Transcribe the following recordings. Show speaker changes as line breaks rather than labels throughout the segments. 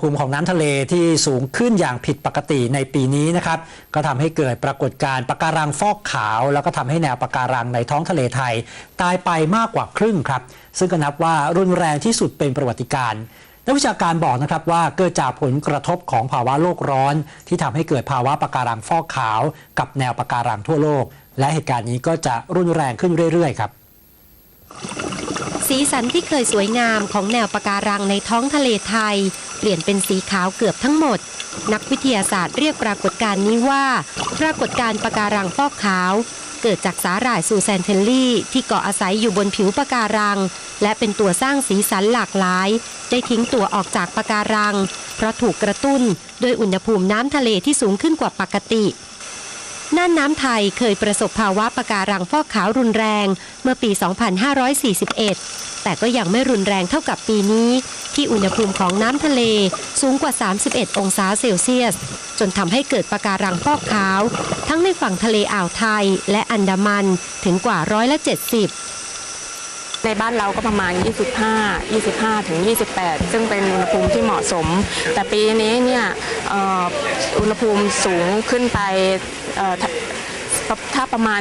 ภูมิของน้ำทะเลที่สูงขึ้นอย่างผิดปกติในปีนี้นะครับ ก็ทำให้เกิดปรากฏการณ์ปะการังฟอกขาว แล้วก็ทำให้แนวปะการังในท้องทะเลไทย ตายไปมากกว่าครึ่งครับ ซึ่งก็นับว่ารุนแรงที่สุดเป็นประวัติการณ์นักวิชาการบอกนะครับว่าเกิดจากผลกระทบของภาวะโลกร้อน ที่ทำให้เกิดภาวะปะการังฟอกขาว กับแนวปะการังทั่วโลก และเหตุการณ์นี้ก็จะรุนแรงขึ้นเรื่อยๆครับ
สีสันที่เคยสวยงามของแนวปะการังในท้องทะเลไทย เปลี่ยนเป็นสีขาวเกือบทั้งหมด นักวิทยาศาสตร์เรียกปรากฏการณ์นี้ว่า ปรากฏการณ์ปะการังฟอกขาว เกิดจากสาหร่ายซูแซนเทลลี่ ที่เกาะอาศัยอยู่บนผิวปะการัง และเป็นตัวสร้างสีสันหลากหลาย ได้ทิ้งตัวออกจากปะการัง เพราะถูกกระตุ้นด้วยอุณหภูมิน้ำทะเลที่สูงขึ้นกว่าปกติ น่านน้ำไทยเคยประสบภาวะปะการังฟอกขาวรุนแรงเมื่อปี 2541 แต่ก็ยังไม่รุนแรงเท่ากับปีนี้ ที่อุณหภูมิของน้ำทะเลสูงกว่า 31 องศาเซลเซียส จนทำให้เกิดปะการังฟอกขาว ทั้งในฝั่งทะเลอ่าวไทยและอันดามันถึงกว่าร้อยละ 70
ในบ้านเราก็ประมาณ 25 25 ถึง 28 ซึ่งเป็นอุณหภูมิที่เหมาะสม แต่ปีนี้เนี่ยอุณหภูมิสูงขึ้นไป ถ้าประมาณ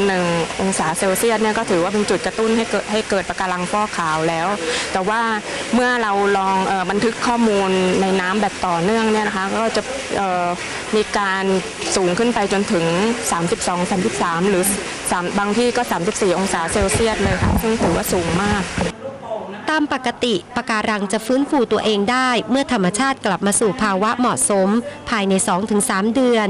30.1 องศาเซลเซียสเนี่ยก็ถือว่าเป็นจุดกระตุ้นให้เกิดให้เกิดปะการังฟอกขาวแล้ว แต่ว่าเมื่อเราลองออบันทึกข้อมูลในน้ำแบบต่อเนื่องเนี่ยนะคะก็จะมีการสูงขึ้นไปจนถึง 32 33 หรือสามบางที่ก็ 34 องศาเซลเซียสเลยค่ะซึ่งถือว่าสูงมาก
ตามปกติปะการังจะฟื้นฟูตัวเองได้ เมื่อธรรมชาติกลับมาสู่ภาวะเหมาะสม ภายใน 2-3 เดือน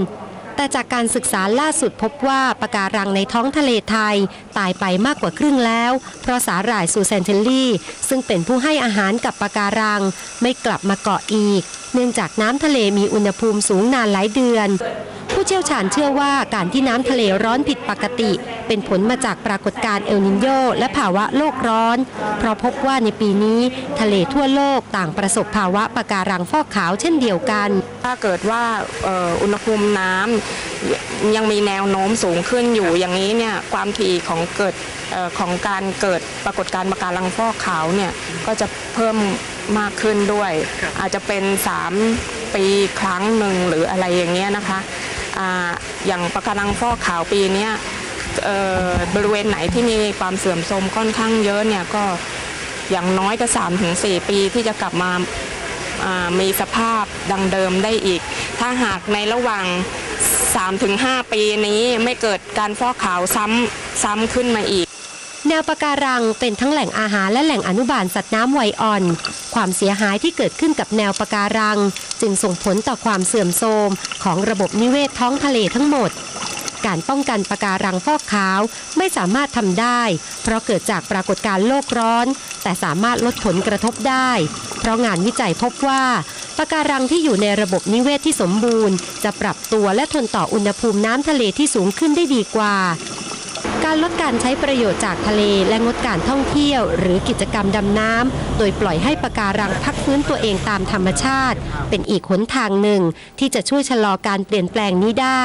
แต่จากการศึกษาล่าสุดพบว่าปะการังในท้องทะเลไทย ตายไปมากกว่าครึ่งแล้ว เพราะสาหร่ายซูเซนเทลลี่ ซึ่งเป็นผู้ให้อาหารกับปะการัง ไม่กลับมาเกาะอีก เนื่องจากน้ำทะเลมีอุณหภูมิสูงนานหลายเดือน เชี่ยวชาญเชื่อว่าการที่น้ำทะเลร้อนผิดปกติ เป็นผลมาจากปรากฏการณ์เอลนินโยและภาวะโลกร้อน เพราะพบว่าในปีนี้ทะเลทั่วโลกต่างประสบภาวะปะการังฟอกขาวเช่นเดียวกัน
ถ้าเกิดว่าเอ่ออุณหภูมิน้ำยังมีแนวโน้มสูงขึ้นอยู่อย่างนี้เนี่ยความถี่ของเกิดเอ่อของการเกิดปรากฏการณ์ปะการังฟอกขาวเนี่ยก็จะเพิ่มมากขึ้นด้วย อาจจะเป็น 3 ปีครั้งหนึ่งหรืออะไรอย่างเงี้ยนะคะ อย่างปะการังฟอกขาวปีนี้เอ่อบริเวณไหนที่มีความเสื่อมโทรมค่อนข้างเยอะเนี่ยก็อย่างน้อยก็3-4ปีที่จะกลับมาอ่ามีสภาพดังเดิมได้อีก ถ้าหากในระหว่าง 3-5 ปีนี้ไม่เกิดการฟอกขาวซ้ำซ้ำขึ้นมาอีก
แนวปะการังเป็นทั้งแหล่งอาหารและแหล่งอนุบาลสัตว์น้ำไวอ่อน ความเสียหายที่เกิดขึ้นกับแนวปะการัง จึงส่งผลต่อความเสื่อมโทรมของระบบนิเวศท้องทะเลทั้งหมด การป้องกันปะการังฟอกขาวไม่สามารถทำได้ เพราะเกิดจากปรากฏการณ์โลกร้อน แต่สามารถลดผลกระทบได้ เพราะงานวิจัยพบว่าปะการังที่อยู่ในระบบนิเวศที่สมบูรณ์ จะปรับตัวและทนต่ออุณหภูมิน้ำทะเลที่สูงขึ้นได้ดีกว่า การลดการใช้ประโยชน์จากทะเลและงดการท่องเที่ยว หรือกิจกรรมดำน้ำ โดยปล่อยให้ปะการังพักฟื้นตัวเองตามธรรมชาติ เป็นอีกหนทางหนึ่งที่จะช่วยชะลอการเปลี่ยนแปลงนี้ได้